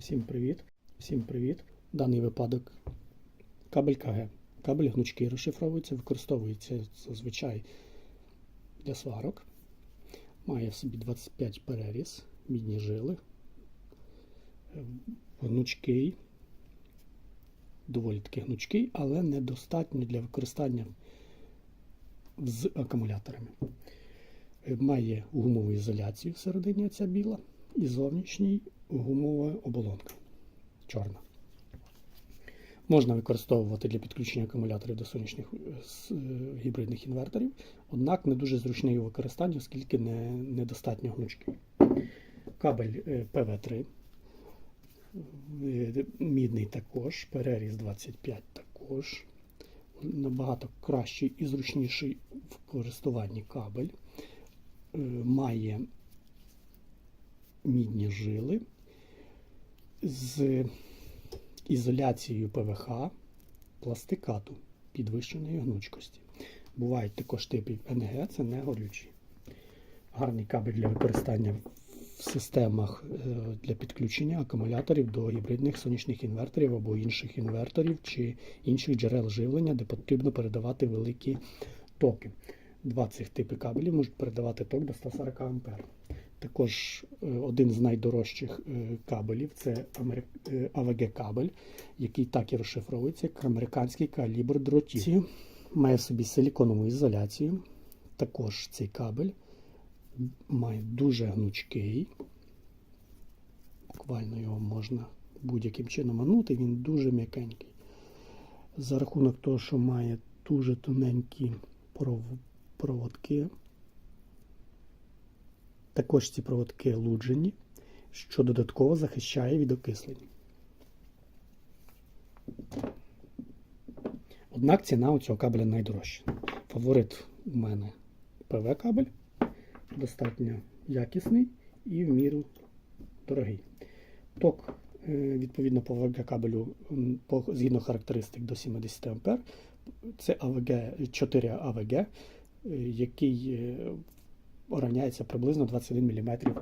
Всім привіт. Всім привіт. Даний випадок кабель КГ. Кабель гнучкий розшифровується, використовується зазвичай для сварок. Має в собі 25 переріз, мідні жили. Е, Гнучкий, доволі таки гнучкий, але недостатньо для використання з акумуляторами. Е, Має гумову ізоляцію всередині ця біла і зовнішній гумова оболонка чорна. Можна використовувати для підключення акумуляторів до сонячних е, е, гібридних інверторів, однак не дуже зручний у використанні, оскільки не, недостатньо гнучкий. Кабель е, ПВ3, е, мідний також, переріз 25 також. Набагато кращий і зручніший в користуванні кабель. Має мідні жили з ізоляцією ПВХ пластикату підвищеної гнучкості. Бувають також типи НГ, це не горючі. Гарний кабель для використання в системах е, для підключення акумуляторів до гібридних сонячних інверторів або інших інверторів чи інших джерел живлення, де потрібно передавати великі токи. Два цих типи кабелів можуть передавати ток до 140 А. Також е, один з найдорожчих е, кабелів це АВГ кабель, який так і розшифровується як американський калібр дротів. Має в собі силіконову ізоляцію. Також цей кабель має дуже гнучкий. Буквально його можна будь-яким чином манути, він дуже м'якенький. За рахунок того, що має дуже тоненькі проводки. Також ці проводки луджені, що додатково захищає від окислення. Однак ціна у цього кабеля найдорожча. Фаворит у мене ПВ кабель, достатньо якісний і в міру дорогий. Ток, е, відповідно, по АВГ кабелю, згідно характеристик до 70 А, це АВГ 4 АВГ, е, який ороняється приблизно 21 мм